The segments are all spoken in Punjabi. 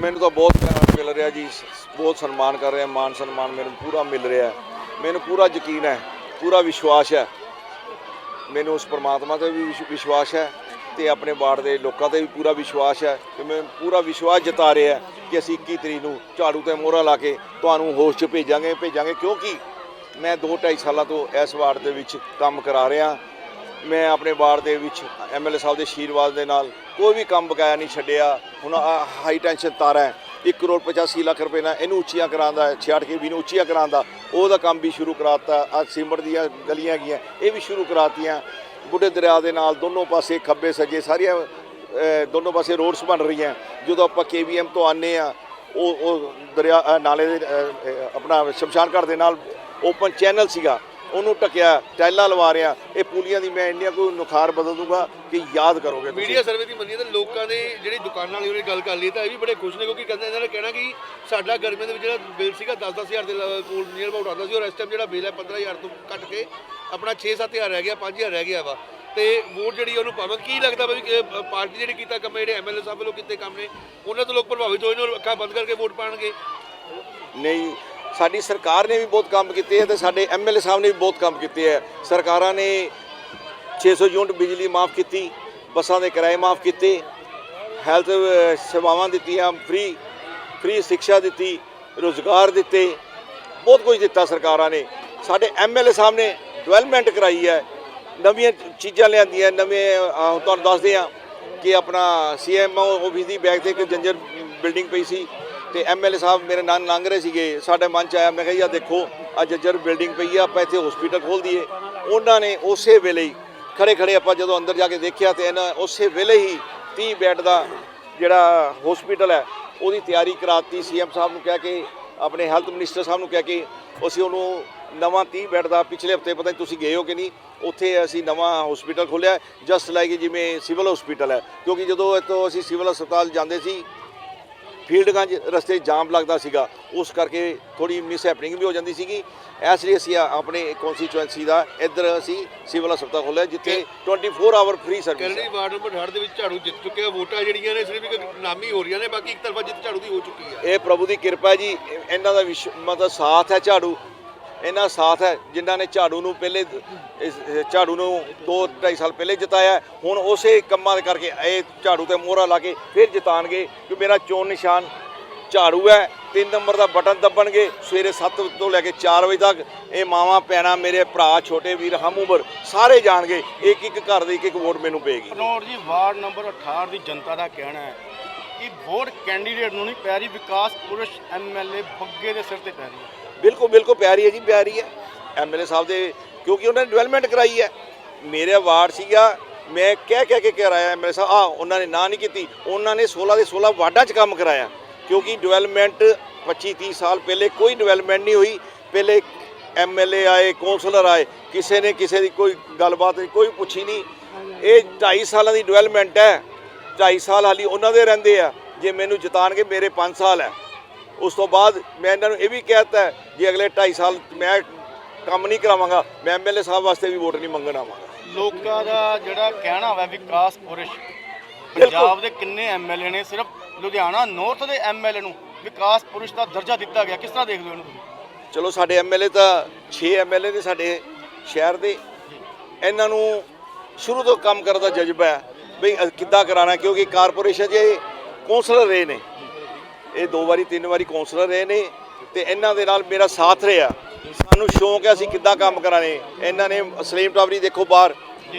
ਮੈਨੂੰ ਤਾਂ ਬਹੁਤ ਪਿਆਰ ਮਿਲ ਰਿਹਾ ਜੀ ਬਹੁਤ ਸਨਮਾਨ ਕਰ ਰਿਹਾ, ਮਾਨ ਸਨਮਾਨ ਮੈਨੂੰ ਪੂਰਾ ਮਿਲ ਰਿਹਾ ਮੈਨੂੰ ਪੂਰਾ ਯਕੀਨ ਹੈ, ਪੂਰਾ ਵਿਸ਼ਵਾਸ ਹੈ। ਮੈਨੂੰ ਉਸ ਪਰਮਾਤਮਾ ਤੇ ਵੀ ਵਿਸ਼- ਵਿਸ਼ਵਾਸ ਹੈ ਤੇ ਆਪਣੇ ਬਾੜ ਦੇ ਲੋਕਾਂ ਤੇ ਵੀ ਪੂਰਾ ਵਿਸ਼ਵਾਸ ਹੈ ਕਿ ਮੈਂ ਪੂਰਾ ਵਿਸ਼ਵਾਸ ਜਤਾ ਰਿਹਾ ਕਿ ਅਸੀਂ 21 ਤਰੀਕ ਨੂੰ ਝਾੜੂ ਤੇ ਮੋਹਰਾ ਲਾ ਕੇ ਤੁਹਾਨੂੰ ਹੋਸ਼ 'ਚ ਭੇਜਾਂਗੇ ਭੇਜਾਂਗੇ ਕਿਉਂਕਿ ਮੈਂ 2 2.5 ਸਾਲਾਂ ਤੋਂ ਇਸ ਵਾਰਡ ਦੇ ਵਿੱਚ ਕੰਮ ਕਰਾ ਰਿਹਾ। ਮੈਂ ਆਪਣੇ ਵਾਰਡ ਦੇ ਵਿੱਚ ਐਮਐਲਏ ਸਾਹਿਬ ਦੇ ਆਸ਼ੀਰਵਾਦ ਦੇ ਨਾਲ ਕੋਈ ਵੀ ਕੰਮ ਬਕਾਇਆ ਨਹੀਂ ਛੱਡਿਆ। ਹੁਣ ਹਾਈ ਟੈਂਸ਼ਨ ਤਾਰਾਂ ਹੈ। 1 ਕਰੋੜ 85 ਲੱਖ ਰੁਪਏ ਨਾਲ ਇਹਨੂੰ ਉੱਚੀਆਂ ਕਰਾਉਂਦਾ ਹੈ 66 ਕੇ ਵੀ ਨੂੰ ਉੱਚੀਆਂ ਕਰਾਉਂਦਾ ਉਹਦਾ ਕੰਮ ਵੀ ਸ਼ੁਰੂ ਕਰਾਤਾ। ਅੱਜ ਸੀਮਟ ਦੀਆਂ ਗਲੀਆਂ ਗਈਆਂ ਇਹ ਵੀ ਸ਼ੁਰੂ ਕਰਾਤੀਆਂ। ਬੁੱਢੇ ਦਰਿਆ ਦੇ ਨਾਲ ਦੋਨੋਂ ਪਾਸੇ ਖੱਬੇ ਸੱਜੇ ਸਾਰੀਆਂ ਦੋਨੋਂ ਪਾਸੇ ਰੋਡਸ ਬਣ ਰਹੀਆਂ। ਜਦੋਂ ਆਪਾਂ ਕੇਵੀਐਮ ਤੋਂ ਆਨੇ ਆ ਉਹ ਉਹ ਦਰਿਆ ਨਾਲੇ ਦੇ ਆਪਣਾ ਸ਼ਮਸ਼ਾਨ ਘਾਟ ਦੇ ਨਾਲ ਓਪਨ ਚੈਨਲ ਸੀਗਾ। ਉਹਨੂੰ ਟਕਿਆ ਟਾਈਲਾਂ ਲਵਾ ਰਿਆ ਇਹ ਪੁਲੀਆਂ ਦੀ ਮੈਂ ਇੰਨੀਆਂ ਕੋਈ ਨੁਖਾਰ ਬਦਲ ਦੂੰਗਾ ਕਿ ਯਾਦ ਕਰੋਗੇ ਤੁਸੀਂ। ਮੀਡੀਆ ਸਰਵੇ ਦੀ ਮੰਨੀਏ ਤਾਂ ਲੋਕਾਂ ਨੇ ਜਿਹੜੀ ਦੁਕਾਨਾਂ ਵਾਲੀ ਉਹਨੇ ਗੱਲ ਕਰ ਲਈ ਤਾਂ ਇਹ ਵੀ ਬੜੇ ਖੁਸ਼ ਨੇ ਕਿਉਂਕਿ ਕਹਿੰਦੇ ਇਹਨਾਂ ਨੇ ਕਹਿਣਾ ਕਿ ਸਾਡਾ ਗਰਮੀਆਂ ਦੇ ਵਿੱਚ ਜਿਹੜਾ ਬਿੱਲ ਸੀਗਾ 10-10000 ਦੇ ਕੋਲ ਨੀਅਰ ਅਬਾਊਟ ਆਉਂਦਾ ਸੀ ਔਰ ਇਸ ਟਾਈਮ ਜਿਹੜਾ ਬਿੱਲ ਹੈ 15000 ਤੋਂ ਕੱਟ ਕੇ ਆਪਣਾ 6-7000 ਰਹਿ ਗਿਆ 5000 ਰਹਿ ਗਿਆ ਵਾ। ਤੇ ਵੋਟ ਜਿਹੜੀ ਉਹਨੂੰ ਪਾਵਾਂ। ਕੀ ਲੱਗਦਾ ਵਾ ਪਾਰਟੀ ਜਿਹੜੀ ਕੀਤਾ ਕੰਮ ਜਿਹੜੇ ਐਮਐਲਏ ਸਾਹਿਬ ਵੱਲੋਂ ਕੀਤੇ ਕੰਮ ਨੇ ਉਹਨਾਂ ਤੋਂ ਲੋਕ ਪ੍ਰਭਾਵਿਤ ਹੋਏ ਨੇ ਔਰ ਅੱਖਾਂ ਬੰਦ ਕਰਕੇ ਵੋਟ ਪਾਣਗੇ? ਨਹੀਂ ਸਾਡੀ ਸਰਕਾਰ ਨੇ ਵੀ ਬਹੁਤ ਕੰਮ ਕੀਤੇ ਹੈ ਤੇ ਸਾਡੇ ਐਮਐਲਏ ਸਾਹਿਬ ਨੇ ਵੀ ਬਹੁਤ ਕੰਮ ਕੀਤੇ ਹੈ ਸਰਕਾਰਾਂ ਨੇ 600 ਯੂਨਿਟ ਬਿਜਲੀ ਮਾਫ ਕੀਤੀ, ਬੱਸਾਂ ਦੇ ਕਿਰਾਏ ਮਾਫ ਕੀਤੇ, ਹੈਲਥ ਸੇਵਾਵਾਂ ਦਿੱਤੀਆਂ, ਫ੍ਰੀ ਫ੍ਰੀ ਸਿੱਖਿਆ ਦਿੱਤੀ, ਰੋਜ਼ਗਾਰ ਦਿੱਤੇ, ਬਹੁਤ ਕੁਝ ਦਿੱਤਾ ਸਰਕਾਰਾਂ ਨੇ। ਸਾਡੇ ਐਮਐਲਏ ਸਾਹਿਬ ਨੇ ਡਿਵੈਲਪਮੈਂਟ ਕਰਾਈ ਹੈ, ਨਵੀਆਂ ਚੀਜ਼ਾਂ ਲਿਆਂਦੀਆਂ, ਨਵੇਂ ਤੁਹਾਨੂੰ ਦੱਸਦੇ ਆ ਕਿ ਆਪਣਾ ਸੀਐਮਓ ਆਫਿਸ ਦੀ ਬੈਗ ਤੇ ਇੱਕ ਜੰਜਰ ਬਿਲਡਿੰਗ ਪਈ ਸੀ ਤੇ ਐਮਐਲਏ ਸਾਹਿਬ ਮੇਰੇ ਨਾਲ ਲੰਘ ਰਹੇ ਸੀਗੇ, ਸਾਡੇ ਮਨ ਚ ਆਇਆ, ਮੈਂ ਕਿਹਾ ਯਾ ਦੇਖੋ ਆ ਜੰਜਰ ਬਿਲਡਿੰਗ ਪਈ ਆ, ਆਪਾਂ ਇੱਥੇ ਹਸਪੀਟਲ ਖੋਲ ਦਈਏ। ਉਹਨਾਂ ਨੇ ਉਸੇ ਵੇਲੇ ਹੀ ਖੜੇ ਖੜੇ ਆਪਾਂ ਜਦੋਂ ਅੰਦਰ ਜਾ ਕੇ ਦੇਖਿਆ ਤੇ ਇਹਨਾਂ ਉਸੇ ਵੇਲੇ ਹੀ 30 ਬੈੱਡ ਦਾ ਜਿਹੜਾ ਹਸਪੀਟਲ ਹੈ, ਉਹਦੀ ਤਿਆਰੀ ਕਰਾਤੀ ਸੀਐਮ ਸਾਹਿਬ ਨੂੰ ਕਹਿ ਕੇ, ਆਪਣੇ ਹੈਲਥ ਮਿਨਿਸਟਰ ਸਾਹਿਬ ਨੂੰ ਕਹਿ ਕੇ, ਅਸੀਂ ਉਹਨੂੰ ਨਵਾਂ 30 ਬੈੱਡ ਦਾ ਪਿਛਲੇ ਹਫ਼ਤੇ ਪਤਾ ਨਹੀਂ ਤੁਸੀਂ ਗਏ ਹੋ ਕਿ ਨਹੀਂ, ਉੱਥੇ ਅਸੀਂ ਨਵਾਂ ਹਸਪੀਟਲ ਖੋਲ੍ਹਿਆ ਜਸਟ ਲਾਈਕ ਜਿਵੇਂ ਸਿਵਲ ਹਸਪੀਟਲ ਹੈ। ਕਿਉਂਕਿ ਜਦੋਂ ਇੱਥੋਂ ਅਸੀਂ ਸਿਵਲ ਹਸਪਤਾਲ ਜਾਂਦੇ ਸੀ ਫੀਲਡਗੰਜ ਰਸਤੇ ਜਾਮ ਲੱਗਦਾ ਸੀਗਾ। ਉਸ ਕਰਕੇ ਥੋੜੀ ਮਿਸ ਹੈਪਨਿੰਗ ਵੀ ਹੋ ਜਾਂਦੀ ਸੀਗੀ। ਇਸ ਲਈ ਅਸੀਂ ਆਪਣੇ ਕਨਸਟੀਚੁਐਂਸੀ ਦਾ ਇੱਧਰ ਅਸੀਂ ਸਿਵਲ ਹਸਪਤਾਲ ਖੋਲ੍ਹਿਆ ਜਿੱਥੇ 24 ਆਵਰ ਫ੍ਰੀ ਸਰਵਿਸ ਕਰਨੀ ਵਾਰਡ ਨੰਬਰ 68 ਦੇ ਵਿੱਚ ਝਾੜੂ ਜਿੱਤ ਚੁੱਕੇ ਆ ਵੋਟਾਂ ਜਿਹੜੀਆਂ ਨੇ ਸਿਰਫ ਇੱਕ ਨਾਮੀ ਹੋ ਰਹੀਆਂ ਨੇ ਬਾਕੀ ਇੱਕ ਤਰਫਾ ਜਿੱਤ ਝਾੜੂ ਦੀ ਹੋ ਚੁੱਕੀ ਹੈ। ਇਹ ਪ੍ਰਭੂ ਦੀ ਕਿਰਪਾ ਜੀ। ਇਹ- ਇਹਨਾਂ ਦਾ ਮਤਲਬ ਸਾਥ ਹੈ ਝਾੜੂ। ਇਹਨਾਂ ਸਾਥ ਹੈ, ਜਿਨ੍ਹਾਂ ਨੇ ਝਾੜੂ ਨੂੰ ਪਹਿਲੇ ਝਾੜੂ ਨੂੰ 2 2.5 ਸਾਲ ਪਹਿਲੇ ਜਿਤਾਇਆ ਹੁਣ ਉਸੇ ਕੰਮਾਂ ਦੇ ਕਰਕੇ ਇਹ ਝਾੜੂ ਤੇ ਮੋਹਰਾ ਲਾ ਕੇ ਫਿਰ ਜਿਤਾਣਗੇ ਕਿ ਮੇਰਾ ਚੋਣ ਨਿਸ਼ਾਨ ਝਾੜੂ ਹੈ। 3 ਨੰਬਰ ਦਾ ਬਟਨ ਦੱਬਣਗੇ, ਸਵੇਰੇ 7 ਤੋਂ ਲੈ ਕੇ 4 ਵਜੇ ਤੱਕ ਇਹ ਮਾਵਾਂ ਪੈਣਾ ਮੇਰੇ ਭਰਾ, ਛੋਟੇ ਵੀਰ, ਹਮ ਉਮਰ, ਸਾਰੇ ਜਾਣਗੇ ਇੱਕ ਇੱਕ ਘਰ ਦੀ ਇੱਕ ਇੱਕ ਵੋਟ ਮੈਨੂੰ ਪਏਗੀ। ਧਨੌੜ ਜੀ, ਵਾਰਡ ਨੰਬਰ 68 ਦੀ ਜਨਤਾ ਦਾ ਕਹਿਣਾ ਹੈ ਕਿ ਵੋਟ ਕੈਂਡੀਡੇਟ ਨੂੰ ਨਹੀਂ ਪੈ ਰਹੀ ਵਿਕਾਸ ਪੁਰਸ਼ ਐਮਐਲਏ ਬੱਗੇ ਦੇ ਸਿਰ ਤੇ ਪੈ ਰਹੀ ਹੈ। ਬਿਲਕੁਲ ਬਿਲਕੁਲ ਪਿਆਰੀ ਹੈ ਜੀ, ਪਿਆਰੀ ਹੈ। ਐਮਐਲਏ ਸਾਹਿਬ ਦੇ, ਕਿਉਂਕਿ ਉਹਨਾਂ ਨੇ ਡਿਵੈਲਪਮੈਂਟ ਕਰਾਈ ਹੈ। ਮੇਰੇ ਵਾਰਡ ਸੀਗਾ, ਮੈਂ ਕਹਿ ਕਹਿ ਕੇ ਕਰਾਇਆ ਐਮਐਲਏ ਸਾਹਿਬ ਆ ਉਹਨਾਂ ਨੇ ਨਾ ਨਹੀਂ ਕੀਤੀ। ਉਹਨਾਂ ਨੇ 16 ਦੇ 16 ਵਾਰਡਾਂ 'ਚ ਕੰਮ ਕਰਾਇਆ। ਕਿਉਂਕਿ ਡਿਵੈਲਪਮੈਂਟ 25 30 ਸਾਲ ਪਹਿਲੇ ਕੋਈ ਡਿਵੈਲਪਮੈਂਟ ਨਹੀਂ ਹੋਈ। ਪਹਿਲੇ ਐਮਐਲਏ ਆਏ ਕੌਂਸਲਰ ਆਏ, ਕਿਸੇ ਨੇ ਕਿਸੇ ਦੀ ਕੋਈ ਗੱਲਬਾਤ ਨਹੀਂ, ਕੋਈ ਪੁੱਛੀ ਨਹੀਂ। ਇਹ 2.5 ਸਾਲਾਂ ਦੀ ਡਿਵੈਲਪਮੈਂਟ ਹੈ। 2.5 ਸਾਲ ਹਾਲੀ ਉਹਨਾਂ ਦੇ ਰਹਿੰਦੇ ਆ। ਜੇ ਮੈਨੂੰ ਜਿਤਾਣਗੇ, ਮੇਰੇ 5 ਸਾਲ ਹੈ। ਉਸ ਤੋਂ ਬਾਅਦ ਮੈਂ ਇਹਨਾਂ ਨੂੰ ਇਹ ਵੀ ਕਹਿਤਾ ਜੇ ਅਗਲੇ 2.5 ਸਾਲ ਮੈਂ ਕੰਮ ਨਹੀਂ ਕਰਾਵਾਂਗਾ ਮੈਂ ਐਮਐਲਏ ਸਾਹਿਬ ਵਾਸਤੇ ਵੀ ਵੋਟ ਨਹੀਂ ਮੰਗਣ ਆਵਾਂਗਾ। ਲੋਕਾਂ ਦਾ ਜਿਹੜਾ ਕਹਿਣਾ ਹੋਇਆ ਵਿਕਾਸ ਪੁਰਸ਼ ਪੰਜਾਬ ਦੇ ਕਿੰਨੇ ਐਮਐਲਏ ਨੇ ਸਿਰਫ ਲੁਧਿਆਣਾ ਨਾਰਥ ਦੇ ਐਮਐਲਏ ਨੂੰ ਵਿਕਾਸ ਪੁਰਸ਼ ਦਾ ਦਰਜਾ ਦਿੱਤਾ ਗਿਆ ਕਿਸ ਤਰ੍ਹਾਂ ਦੇਖਦੇ ਹੋ ਇਹਨੂੰ ਤੁਸੀਂ? ਚਲੋ ਸਾਡੇ ਐਮਐਲਏ ਤਾਂ 6 ਐਮਐਲਏ ਨੇ ਸਾਡੇ ਸ਼ਹਿਰ ਦੇ। ਇਹਨਾਂ ਨੂੰ ਸ਼ੁਰੂ ਤੋਂ ਕੰਮ ਕਰਨ ਦਾ ਜਜ਼ਬਾ ਹੈ ਵੀ ਕਿੱਦਾਂ ਕਰਾਣਾ ਕਿਉਂਕਿ ਕਾਰਪੋਰੇਸ਼ਨ 'ਚ ਕੌਂਸਲਰ ਰਹੇ ਨੇ। ਇਹ ਦੋ ਵਾਰੀ, ਤਿੰਨ ਵਾਰੀ ਕੌਂਸਲਰ ਰਹੇ ਨੇ ਤੇ ਇਹਨਾਂ ਦੇ ਨਾਲ ਮੇਰਾ ਸਾਥ ਰਿਹਾ। ਸਾਨੂੰ ਸ਼ੌਂਕ ਹੈ ਅਸੀਂ ਕਿੱਦਾਂ ਕੰਮ ਕਰਾਣੇ ਇਹਨਾਂ ਨੇ ਸਲੀਮ ਟਾਵਰੀ ਦੇਖੋ ਬਾਹਰ।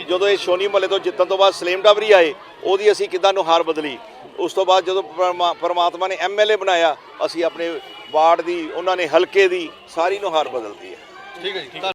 ਜਦੋਂ ਇਹ ਸ਼ੋਨੀ ਮਹੱਲੇ ਤੋਂ ਜਿੱਤਣ ਤੋਂ ਬਾਅਦ ਸਲੀਮ ਟਾਵਰੀ ਆਏ, ਉਹਦੀ ਅਸੀਂ ਕਿੱਦਾਂ ਨੁਹਾਰ ਬਦਲੀ। ਉਸ ਤੋਂ ਬਾਅਦ ਜਦੋਂ ਪਰਮਾ- ਪਰਮਾਤਮਾ ਨੇ ਐਮਐਲਏ ਬਣਾਇਆ, ਅਸੀਂ ਆਪਣੇ ਵਾਰਡ ਦੀ, ਉਹਨਾਂ ਨੇ ਹਲਕੇ ਦੀ ਸਾਰੀ ਨੁਹਾਰ ਬਦਲਦੀ ਹੈ। ਠੀਕ ਹੈ ਜੀ।